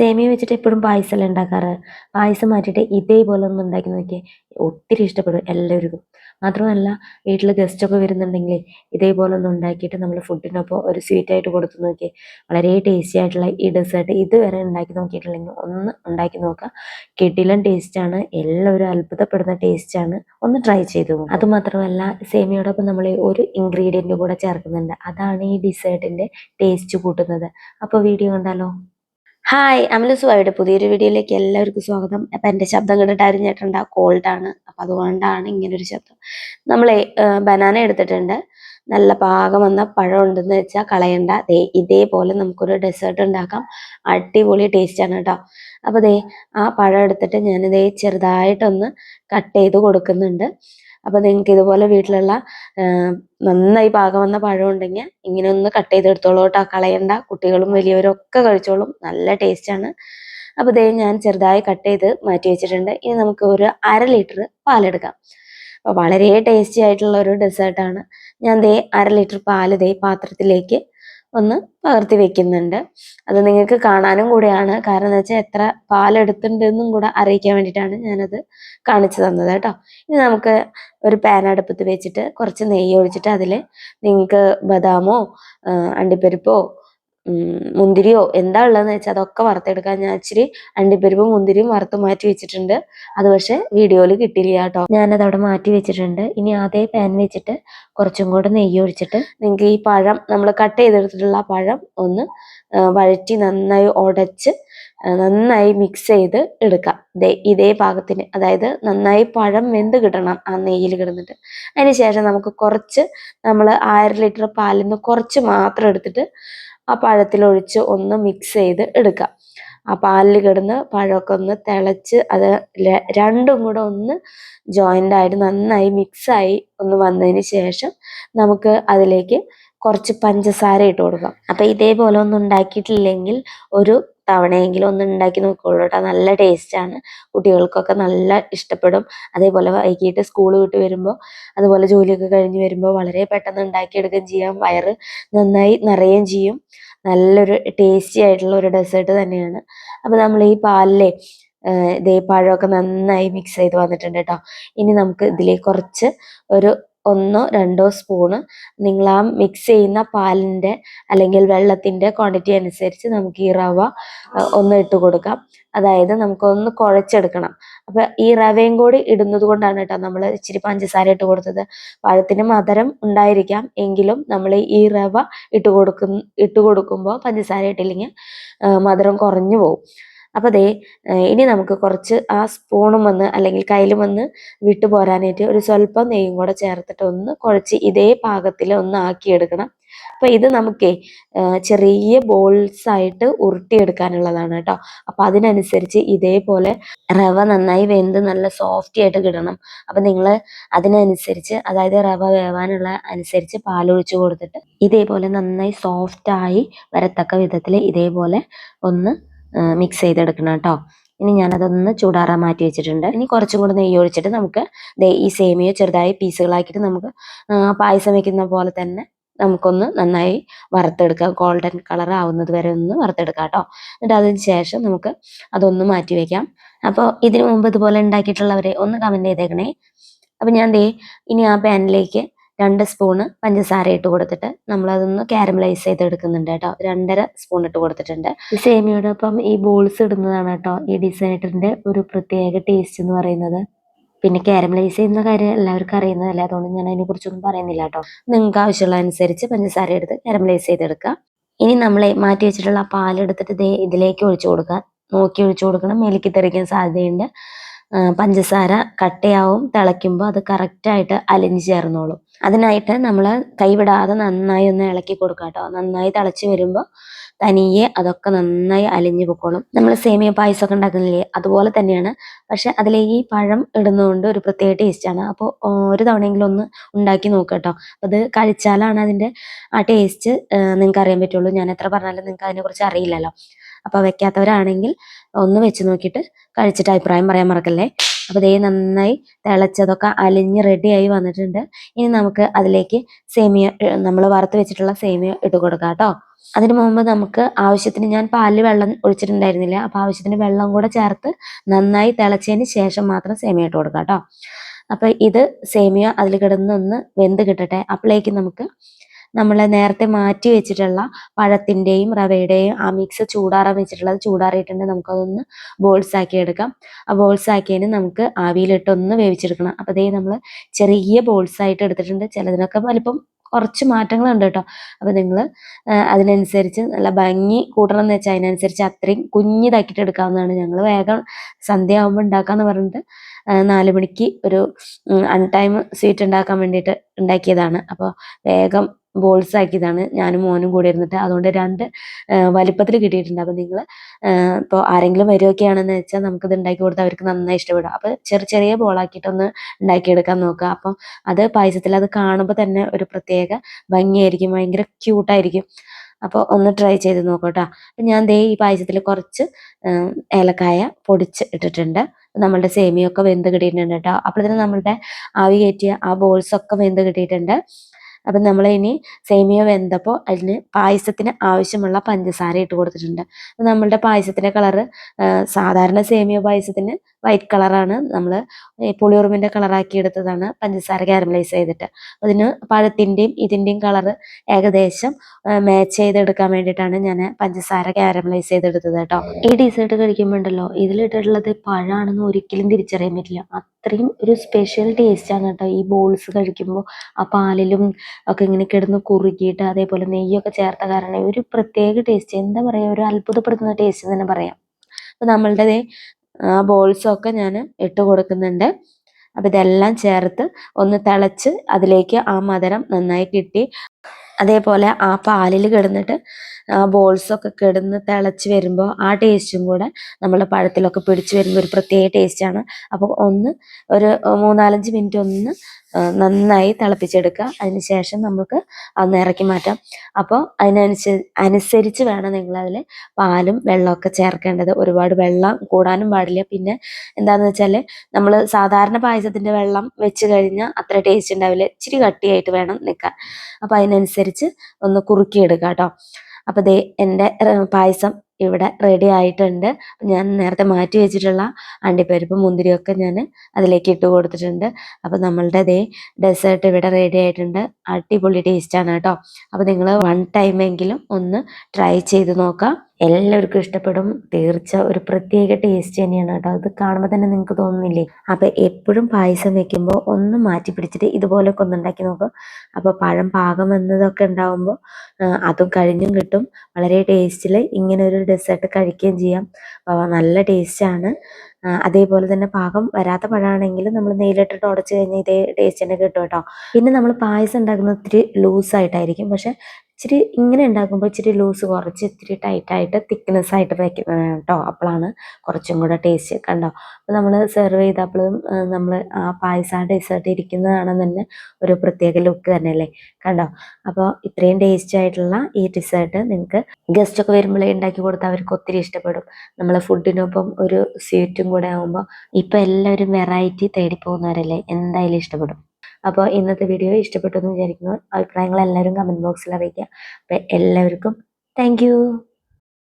സേമിയ വെച്ചിട്ട് എപ്പോഴും പായസമല്ല ഉണ്ടാക്കാറ്? പായസം മാറ്റിയിട്ട് ഇതേപോലെ ഒന്ന് ഉണ്ടാക്കി നോക്കിയാൽ ഒത്തിരി ഇഷ്ടപ്പെടും എല്ലാവർക്കും. മാത്രമല്ല വീട്ടിൽ ഗസ്റ്റൊക്കെ വരുന്നുണ്ടെങ്കിൽ ഇതേപോലെ ഒന്ന് ഉണ്ടാക്കിയിട്ട് നമ്മൾ ഫുഡിനൊപ്പം ഒരു സ്വീറ്റ് ആയിട്ട് കൊടുത്തു നോക്കിയാൽ വളരെ ടേസ്റ്റി ആയിട്ടുള്ള ഈ ഡെസേർട്ട് ഇതുവരെ ഉണ്ടാക്കി നോക്കിയിട്ടില്ലെങ്കിൽ ഒന്ന് ഉണ്ടാക്കി നോക്കുക. കിടിലൻ ടേസ്റ്റാണ് എല്ലാവരും അത്ഭുതപ്പെടുന്ന ടേസ്റ്റാണ് ഒന്ന് ട്രൈ ചെയ്തു അതുമാത്രമല്ല അത് മാത്രമല്ല സേമിയോടൊപ്പം നമ്മൾ ഒരു ഇൻഗ്രീഡിയന്റ് കൂടെ ചേർക്കുന്നുണ്ട്. അതാണ് ഈ ഡിസേർട്ടിന്റെ ടേസ്റ്റ് കൂട്ടുന്നത്. അപ്പോൾ വീഡിയോ കണ്ടാലോ? ഹായ് അമലസുവായുടെ പുതിയൊരു വീഡിയോയിലേക്ക് എല്ലാവർക്കും സ്വാഗതം. അപ്പം എന്റെ ശബ്ദം കേട്ടിട്ട് അറിഞ്ഞിട്ടുണ്ട്. കോൾഡാണ് അപ്പം അതുകൊണ്ടാണ് ഇങ്ങനൊരു ശബ്ദം. നമ്മളെ ബനാന എടുത്തിട്ടുണ്ട്. നല്ല പാകം വന്ന പഴം ഉണ്ടെന്ന് വെച്ചാൽ കളയണ്ട. ദേ ഇതേപോലെ നമുക്കൊരു ഡെസേർട്ട് ഉണ്ടാക്കാം. അടിപൊളി ടേസ്റ്റ് ആണ് കേട്ടോ അപ്പോൾ ദേ ആ പഴം എടുത്തിട്ട് ഞാനിതേ ചെറുതായിട്ടൊന്ന് കട്ട് ചെയ്ത് കൊടുക്കുന്നുണ്ട്. അപ്പോൾ നിങ്ങൾക്ക് ഇതുപോലെ വീട്ടിലുള്ള നന്നായി പാകം വന്ന പഴം ഉണ്ടെങ്കിൽ ഇങ്ങനെ ഒന്ന് കട്ട് ചെയ്തെടുത്തോളൂ കേട്ടോ കളയണ്ട. കുട്ടികളും വലിയവരും ഒക്കെ കഴിച്ചോളും. നല്ല ടേസ്റ്റാണ് അപ്പോൾ ദേ ഞാൻ ചെറുതായി കട്ട് ചെയ്ത് മാറ്റി വെച്ചിട്ടുണ്ട്. ഇനി നമുക്ക് ഒരു അര ലിറ്റർ പാലെടുക്കാം. അപ്പോൾ വളരെ ടേസ്റ്റി ആയിട്ടുള്ള ഒരു ഡെസേർട്ടാണ് ഞാൻ ദേ അര ലിറ്റർ പാൽ ദേ പാത്രത്തിലേക്ക് ഒന്ന് പകർത്തി വെക്കുന്നുണ്ട്. അത് നിങ്ങൾക്ക് കാണാനും കൂടെയാണ്. കാരണം എന്ന് വെച്ചാൽ എത്ര പാലെടുത്തിട്ടുണ്ടെന്നും കൂടെ അറിയിക്കാൻ വേണ്ടിയിട്ടാണ് ഞാനത് കാണിച്ചു തന്നത് കേട്ടോ. ഇനി നമുക്ക് ഒരു പാൻ അടുപ്പത്ത് വെച്ചിട്ട് കുറച്ച് നെയ്യ് ഒഴിച്ചിട്ട് അതിൽ നിങ്ങൾക്ക് ബദാമോ അണ്ടിപ്പരിപ്പോ മുന്തിരിയോ എന്താ ഉള്ളതെന്ന് വെച്ചാൽ അതൊക്കെ വറുത്തെടുക്കാൻ ഞാൻ ഇച്ചിരി അണ്ടിപ്പരിപ്പും മുന്തിരിയും വറുത്ത് മാറ്റി വെച്ചിട്ടുണ്ട്. അത് പക്ഷെ വീഡിയോയിൽ കിട്ടില്ല കേട്ടോ. ഞാനത് അവിടെ മാറ്റി വെച്ചിട്ടുണ്ട്. ഇനി അതേ പാൻ വെച്ചിട്ട് കുറച്ചും കൂടെ നെയ്യ് ഒഴിച്ചിട്ട് നിങ്ങൾക്ക് ഈ പഴം നമ്മൾ കട്ട് ചെയ്തെടുത്തിട്ടുള്ള പഴം ഒന്ന് വഴറ്റി നന്നായി ഉടച്ച് നന്നായി മിക്സ് ചെയ്ത് എടുക്കാം. ദേ ഇതേ പാകത്തിന്. അതായത് നന്നായി പഴം വെന്ത് കിട്ടണം ആ നെയ്യിൽ കിടന്നിട്ട്. അതിന് ശേഷം നമുക്ക് കുറച്ച് നമ്മൾ ആയിരം ലിറ്റർ പാലിൽ നിന്ന് കുറച്ച് മാത്രം എടുത്തിട്ട് ആ പഴത്തിലൊഴിച്ച് ഒന്ന് മിക്സ് ചെയ്ത് എടുക്കുക ആ പാലിൽ കിടന്ന് പഴമൊക്കെ ഒന്ന് തിളച്ച് അത് രണ്ടും കൂടെ ഒന്ന് ജോയിന്റ് ആയിട്ട് നന്നായി മിക്സായി ഒന്ന് വന്നതിന് ശേഷം നമുക്ക് അതിലേക്ക് കുറച്ച് പഞ്ചസാര ഇട്ട് കൊടുക്കാം. അപ്പം ഇതേപോലെ ഒന്നും ഉണ്ടാക്കിയിട്ടില്ലെങ്കിൽ ഒരു തവണയെങ്കിലും ഒന്ന് ഉണ്ടാക്കി നോക്കുള്ളൂ കേട്ടോ. നല്ല ടേസ്റ്റാണ് കുട്ടികൾക്കൊക്കെ നല്ല ഇഷ്ടപ്പെടും. അതേപോലെ വൈകിട്ട് സ്കൂൾ വിട്ട് വരുമ്പോൾ അതുപോലെ ജോലിയൊക്കെ കഴിഞ്ഞ് വരുമ്പോൾ വളരെ പെട്ടെന്ന് ഉണ്ടാക്കിയെടുക്കുകയും ചെയ്യാം. വയറ് നന്നായി നിറയുകയും ചെയ്യും. നല്ലൊരു ടേസ്റ്റി ആയിട്ടുള്ള ഒരു ഡെസേർട്ട് തന്നെയാണ്. അപ്പോൾ നമ്മൾ ഈ പാലിലെ ഇതേ പഴമൊക്കെ നന്നായി മിക്സ് ചെയ്ത് വന്നിട്ടുണ്ട് കേട്ടോ. ഇനി നമുക്ക് ഇതിലേക്ക് കുറച്ച് ഒരു ഒന്നോ രണ്ടോ സ്പൂണ് നിങ്ങൾ ആ മിക്സ് ചെയ്യുന്ന പാലിന്റെ അല്ലെങ്കിൽ വെള്ളത്തിന്റെ ക്വാണ്ടിറ്റി അനുസരിച്ച് നമുക്ക് ഈ റവ ഒന്ന് ഇട്ട് കൊടുക്കാം. അതായത് നമുക്കൊന്ന് കുഴച്ചെടുക്കണം. അപ്പം ഈ റവയും കൂടി ഇടുന്നത് കൊണ്ടാണ് കേട്ടോ നമ്മൾ ഇച്ചിരി പഞ്ചസാര ഇട്ട് കൊടുത്തത്. പഴത്തിന് മധുരം ഉണ്ടായിരിക്കാം എങ്കിലും നമ്മൾ ഈ റവ ഇട്ട് കൊടുക്കുന്ന ഇട്ട് കൊടുക്കുമ്പോൾ പഞ്ചസാര ഇട്ടില്ലെങ്കിൽ മധുരം കുറഞ്ഞു പോകും അപ്പൊ ദേ ഇനി നമുക്ക് കുറച്ച് ആ സ്പൂണും വന്ന് അല്ലെങ്കിൽ കയ്യിലും വന്ന് വിട്ടു പോരാനായിട്ട് ഒരു സ്വല്പം നെയ്യും കൂടെ ചേർത്തിട്ട് ഒന്ന് കുഴച്ച് ഇതേ പാകത്തിൽ ഒന്ന് ആക്കിയെടുക്കണം. അപ്പൊ ഇത് നമുക്കേ ചെറിയ ബോൾസ് ആയിട്ട് ഉരുട്ടിയെടുക്കാനുള്ളതാണ് കേട്ടോ. അപ്പൊ അതിനനുസരിച്ച് ഇതേപോലെ റവ നന്നായി വെന്ത് നല്ല സോഫ്റ്റി ആയിട്ട് കിടണം. അപ്പൊ നിങ്ങൾ അതിനനുസരിച്ച് അതായത് റവ വേവാനുള്ള അനുസരിച്ച് പാലൊഴിച്ചു കൊടുത്തിട്ട് ഇതേപോലെ നന്നായി സോഫ്റ്റായി വരത്തക്ക വിധത്തിൽ ഇതേപോലെ ഒന്ന് മിക്സ് ചെയ്തെടുക്കണം കേട്ടോ. ഇനി ഞാനതൊന്ന് ചൂടാറാൻ മാറ്റി വെച്ചിട്ടുണ്ട്. ഇനി കുറച്ചും കൂടി നെയ്യ് ഒഴിച്ചിട്ട് നമുക്ക് ഈ സേമിയ ചെറുതായി പീസുകളാക്കിയിട്ട് നമുക്ക് പായസം വെക്കുന്ന പോലെ തന്നെ നമുക്കൊന്ന് നന്നായി വറുത്തെടുക്കാം. ഗോൾഡൻ കളർ ആവുന്നത് വരെ ഒന്ന് വറുത്തെടുക്കാം കേട്ടോ. എന്നിട്ട് അതിന് ശേഷം നമുക്ക് അതൊന്ന് മാറ്റി വെക്കാം. അപ്പോൾ ഇതിനു മുമ്പ് ഇതുപോലെ ഉണ്ടാക്കിയിട്ടുള്ളവരെ ഒന്ന് കമന്റ് ചെയ്തേക്കണേ. അപ്പം ഞാൻ ദേ ഇനി ആ പാനിലേക്ക് രണ്ട് സ്പൂണ് പഞ്ചസാര ഇട്ട് കൊടുത്തിട്ട് നമ്മൾ അതൊന്ന് കാരമലൈസ് ചെയ്തെടുക്കുന്നുണ്ട് കേട്ടോ. രണ്ടര സ്പൂൺ ഇട്ട് കൊടുത്തിട്ടുണ്ട്. ഈ സേമിയോടൊപ്പം ഈ ബോൾസ് ഇടുന്നതാണ് കേട്ടോ ഈ ഡിസൈനറ്ററിന്റെ ഒരു പ്രത്യേക ടേസ്റ്റ് എന്ന് പറയുന്നത്. പിന്നെ കാരമലൈസ് ചെയ്യുന്ന കാര്യം എല്ലാവർക്കും അറിയുന്നതല്ല അതുകൊണ്ട് ഞാൻ അതിനെ കുറിച്ചൊന്നും പറയുന്നില്ല കേട്ടോ. നിങ്ങൾക്ക് ആവശ്യമുള്ള അനുസരിച്ച് പഞ്ചസാര എടുത്ത് കാരമലൈസ് ചെയ്തെടുക്കുക. ഇനി നമ്മൾ മാറ്റി വെച്ചിട്ടുള്ള പാലെടുത്തിട്ട് ദേ ഇതിലേക്ക് ഒഴിച്ചു കൊടുക്കുക. നോക്കി ഒഴിച്ചു കൊടുക്കണം. മേലേക്ക് തെറിക്കാൻ സാധ്യതയുണ്ട്. പഞ്ചസാര കട്ടയാവും തിളയ്ക്കുമ്പോൾ അത് കറക്റ്റായിട്ട് അലിഞ്ഞു ചേർന്നോളും. അതിനായിട്ട് നമ്മൾ കൈവിടാതെ നന്നായി ഒന്ന് ഇളക്കി കൊടുക്കുക കേട്ടോ നന്നായി തിളച്ച് വരുമ്പോൾ തനിയെ അതൊക്കെ നന്നായി അലിഞ്ഞു പൊക്കോളും. നമ്മൾ സേമിയ പായസമൊക്കെ ഉണ്ടാക്കുന്നില്ലേ അതുപോലെ തന്നെയാണ്. പക്ഷെ അതിലേക്ക് ഈ പഴം ഇടുന്നതുകൊണ്ട് ഒരു പ്രത്യേക ടേസ്റ്റാണ് അപ്പോൾ ഒരു തവണയെങ്കിലും ഒന്ന് ഉണ്ടാക്കി നോക്കുക കേട്ടോ അത് കഴിച്ചാലാണ് അതിന്റെ ആ ടേസ്റ്റ് നിങ്ങൾക്ക് അറിയാൻ പറ്റുള്ളൂ. ഞാൻ എത്ര പറഞ്ഞാലും നിങ്ങൾക്ക് അതിനെക്കുറിച്ച് അറിയില്ലല്ലോ. അപ്പോൾ വെക്കാത്തവരാണെങ്കിൽ ഒന്ന് വെച്ച് നോക്കിയിട്ട് കഴിച്ചിട്ട് അഭിപ്രായം പറയാൻ മറക്കല്ലേ. അപ്പോൾ ദേ നന്നായി തിളച്ചതൊക്കെ അലിഞ്ഞ് റെഡിയായി വന്നിട്ടുണ്ട്. ഇനി നമുക്ക് അതിലേക്ക് സേമിയ നമ്മൾ വറുത്ത് വെച്ചിട്ടുള്ള സേമിയ ഇട്ട് കൊടുക്കാം കേട്ടോ. അതിനു മുമ്പ് നമുക്ക് ആവശ്യത്തിന് ഞാൻ പാലിൽ വെള്ളം ഒഴിച്ചിട്ടുണ്ടായിരുന്നില്ല. അപ്പോൾ ആവശ്യത്തിന് വെള്ളം കൂടെ ചേർത്ത് നന്നായി തിളച്ചതിന് ശേഷം മാത്രം സേമിയ ഇട്ട് കൊടുക്കാം കേട്ടോ. അപ്പോൾ ഇത് സേമിയ അതിൽ കിടന്നൊന്ന് വെന്ത് കിട്ടട്ടെ. അപ്പോഴേക്കും നമുക്ക് നമ്മൾ നേരത്തെ മാറ്റി വെച്ചിട്ടുള്ള പഴത്തിന്റെയും റവയുടെയും ആ മിക്സ് ചൂടാറാൻ വെച്ചിട്ടുള്ളത് ചൂടാറിയിട്ടുണ്ട്. നമുക്കതൊന്ന് ബോൾസ് ആക്കി എടുക്കാം. ആ ബോൾസ് ആക്കിയതിന് നമുക്ക് ആവിയിലിട്ടൊന്ന് വേവിച്ചെടുക്കണം. അപ്പോൾ അതേ നമ്മൾ ചെറിയ ബോൾസ് ആയിട്ട് എടുത്തിട്ടുണ്ട്. ചിലതിനൊക്കെ വലിപ്പം കുറച്ച് മാറ്റങ്ങളുണ്ട് കേട്ടോ. അപ്പോൾ നിങ്ങൾ അതിനനുസരിച്ച് നല്ല ഭംഗി കൂട്ടണം എന്ന് വെച്ചാൽ അതിനനുസരിച്ച് അത്രയും കുഞ്ഞിതാക്കിയിട്ട് എടുക്കാവുന്നതാണ് ഞങ്ങൾ വേഗം സന്ധ്യ ആകുമ്പോൾ ഉണ്ടാക്കാമെന്ന് പറഞ്ഞിട്ട് നാല് മണിക്ക് ഒരു അൺടൈം സ്വീറ്റ് ഉണ്ടാക്കാൻ വേണ്ടിയിട്ട് ഉണ്ടാക്കിയതാണ്. അപ്പോൾ വേഗം ബോൾസ് ആക്കിയതാണ് ഞാനും മോനും കൂടെ ഇരുന്നിട്ട് അതുകൊണ്ട് രണ്ട് വലിപ്പത്തിൽ കിട്ടിയിട്ടുണ്ട്. അപ്പോൾ നിങ്ങൾ ഇപ്പോൾ ആരെങ്കിലും വരികയൊക്കെയാണെന്ന് വെച്ചാൽ നമുക്കിത് ഉണ്ടാക്കി കൊടുത്താൽ അവർക്ക് നന്നായി ഇഷ്ടപ്പെടും. അപ്പോൾ ചെറിയ ചെറിയ ബോളാക്കിയിട്ടൊന്ന് ഉണ്ടാക്കിയെടുക്കാൻ നോക്കുക. അപ്പം അത് പായസത്തിൽ അത് കാണുമ്പോൾ തന്നെ ഒരു പ്രത്യേക ഭംഗിയായിരിക്കും. ഭയങ്കര ക്യൂട്ടായിരിക്കും. അപ്പോൾ ഒന്ന് ട്രൈ ചെയ്ത് നോക്കട്ടോ. അപ്പം ഞാൻ ദേ ഈ പായസത്തിൽ കുറച്ച് ഏലക്കായ പൊടിച്ച് ഇട്ടിട്ടുണ്ട്. നമ്മളുടെ സേമിയൊക്കെ വെന്ത് കിട്ടിയിട്ടുണ്ട് കേട്ടോ. അപ്പോഴത്തേനും നമ്മളുടെ ആവി കയറ്റിയ ആ ബോൾസൊക്കെ വെന്ത് കിട്ടിയിട്ടുണ്ട്. അപ്പം നമ്മൾ ഇനി സേമിയ വെന്തപ്പോൾ അതിന് പായസത്തിന് ആവശ്യമുള്ള പഞ്ചസാര ഇട്ട് കൊടുത്തിട്ടുണ്ട്. അപ്പം നമ്മളുടെ പായസത്തിന്റെ കളറ് സാധാരണ സേമിയ പായസത്തിന് വൈറ്റ് കളറാണ് നമ്മൾ പുളിയുറുമ്പിന്റെ കളറാക്കി എടുത്തതാണ് പഞ്ചസാര കാരമലൈസ് ചെയ്തിട്ട്. അതിന് പഴത്തിന്റെയും ഇതിന്റെയും കളറ് ഏകദേശം മാച്ച് ചെയ്തെടുക്കാൻ വേണ്ടിയിട്ടാണ് ഞാൻ പഞ്ചസാര കാരമലൈസ് ചെയ്തെടുത്തത് കേട്ടോ. ഈ ഡിസേർട്ട് കഴിക്കുമ്പോൾ ഉണ്ടല്ലോ ഇതിലിട്ടിട്ടുള്ളത് പഴമാണെന്ന് ഒരിക്കലും തിരിച്ചറിയാൻ പറ്റില്ല. അത്രയും ഒരു സ്പെഷ്യൽ ടേസ്റ്റാണ് കേട്ടോ ഈ ബോൾസ് കഴിക്കുമ്പോൾ ആ പാലിലും ഒക്കെ ഇങ്ങനെ കിടന്ന് കുറുകിയിട്ട് അതേപോലെ നെയ്യൊക്കെ ചേർത്ത കാരണം ഒരു പ്രത്യേക ടേസ്റ്റ് എന്താ പറയുക ഒരു അത്ഭുതപ്പെടുത്തുന്ന ടേസ്റ്റ് തന്നെ പറയാം. അപ്പോൾ നമ്മളുടെ ബോൾസൊക്കെ ഞാൻ ഇട്ട് കൊടുക്കുന്നുണ്ട്. അപ്പം ഇതെല്ലാം ചേർത്ത് ഒന്ന് തിളച്ച് അതിലേക്ക് ആ മധുരം നന്നായി കിട്ടി. അതേപോലെ ആ പാലിൽ കിടന്നിട്ട് ബോൾസൊക്കെ കിടന്ന് തിളച്ച് വരുമ്പോൾ ആ ടേസ്റ്റും കൂടെ നമ്മൾ പഴത്തിലൊക്കെ പിടിച്ച് വരുമ്പോൾ ഒരു പ്രത്യേക ടേസ്റ്റാണ് അപ്പോൾ ഒന്ന് ഒരു മൂന്നാലഞ്ച് മിനിറ്റ് ഒന്ന് നന്നായി തിളപ്പിച്ചെടുക്കുക. അതിനുശേഷം നമുക്ക് അന്ന് ഇറക്കി മാറ്റാം. അപ്പോൾ അതിനനുസരിച്ച് അനുസരിച്ച് വേണം നിങ്ങൾ അതിൽ പാലും വെള്ളമൊക്കെ ചേർക്കേണ്ടത്. ഒരുപാട് വെള്ളം കൂടാനും പാടില്ല. പിന്നെ എന്താണെന്ന് വെച്ചാൽ നമ്മൾ സാധാരണ പായസത്തിന്റെ വെള്ളം വെച്ച് കഴിഞ്ഞാൽ അത്ര ടേസ്റ്റ് ഉണ്ടാവില്ല. ഇച്ചിരി കട്ടിയായിട്ട് വേണം നിൽക്കാൻ അപ്പോൾ അതിനനുസരിച്ച് ഒന്ന് കുറുക്കിയെടുക്കുക കേട്ടോ. അപ്പോൾ ദേ എന്റെ പായസം ഇവിടെ റെഡി ആയിട്ടുണ്ട്. ഞാൻ നേരത്തെ മാറ്റി വെച്ചിട്ടുള്ള അണ്ടിപ്പരിപ്പ് മുന്തിരിയൊക്കെ ഞാൻ അതിലേക്ക് ഇട്ട് കൊടുത്തിട്ടുണ്ട്. അപ്പോൾ നമ്മളുടെ ദേ ഡെസേർട്ട് ഇവിടെ റെഡി ആയിട്ടുണ്ട്. അടിപൊളി ടേസ്റ്റാണ് കേട്ടോ. അപ്പോൾ നിങ്ങൾ വൺ ടൈമെങ്കിലും ഒന്ന് ട്രൈ ചെയ്ത് നോക്കാം. എല്ലാവർക്കും ഇഷ്ടപ്പെടും. തീർച്ച ഒരു പ്രത്യേക ടേസ്റ്റ് തന്നെയാണ് കേട്ടോ. അത് കാണുമ്പോൾ തന്നെ നിങ്ങൾക്ക് തോന്നുന്നില്ലേ? അപ്പോൾ എപ്പോഴും പായസം വെക്കുമ്പോൾ ഒന്ന് മാറ്റി പിടിച്ചിട്ട് ഇതുപോലൊക്കെ ഒന്ന് ഉണ്ടാക്കി നോക്കും. അപ്പോൾ പഴം പാകം എന്നതൊക്കെ ഉണ്ടാവുമ്പോൾ അതും കഴിഞ്ഞും കിട്ടും. വളരെ ടേസ്റ്റിൽ ഇങ്ങനെ ഒരു ഡെസേർട്ട് കഴിക്കുകയും ചെയ്യാം. നല്ല ടേസ്റ്റ് ആണ്. അതേപോലെ തന്നെ പാകം വരാത്ത പഴമാണെങ്കിൽ നമ്മൾ നെയ്യിലിട്ടിട്ട് ഉടച്ചു കഴിഞ്ഞാൽ ഇതേ ടേസ്റ്റ് തന്നെ കിട്ടും കേട്ടോ. പിന്നെ നമ്മൾ പായസം ഉണ്ടാക്കുന്നത് ഇത്തിരി ലൂസായിട്ടായിരിക്കും പക്ഷെ ഇച്ചിരി ഇങ്ങനെ ഉണ്ടാക്കുമ്പോൾ ഇച്ചിരി ലൂസ് കുറച്ച് ഇത്തിരി ടൈറ്റായിട്ട് തിക്നെസ് ആയിട്ട് വെക്കണം കേട്ടോ. അപ്പോഴാണ് കുറച്ചും കൂടെ ടേസ്റ്റ് കണ്ടോ അപ്പോൾ നമ്മൾ സെർവ് ചെയ്തപ്പോഴും നമ്മൾ ആ പായസം ഡെസേർട്ട് ഇരിക്കുന്നതാണെന്ന് തന്നെ ഒരു പ്രത്യേക ലുക്ക് തന്നെയല്ലേ കണ്ടോ? അപ്പോൾ ഇത്രയും ടേസ്റ്റ് ആയിട്ടുള്ള ഈ ഡെസേർട്ട് നിങ്ങൾക്ക് ഗസ്റ്റൊക്കെ വരുമ്പോഴേ ഉണ്ടാക്കി കൊടുത്താൽ അവർക്ക് ഒത്തിരി ഇഷ്ടപ്പെടും. നമ്മൾ ഫുഡിനൊപ്പം ഒരു സ്വീറ്റും കൂടെ ആകുമ്പോൾ ഇപ്പോൾ എല്ലാവരും വെറൈറ്റി തേടി പോകുന്നവരല്ലേ? എന്തായാലും ഇഷ്ടപ്പെടും. അപ്പോൾ ഇന്നത്തെ വീഡിയോ ഇഷ്ടപ്പെട്ടു എന്ന് വിചാരിക്കുന്നു. അഭിപ്രായങ്ങൾ എല്ലാവരും കമന്റ് ബോക്സിൽ അറിയിക്കുക. അപ്പോൾ എല്ലാവർക്കും താങ്ക്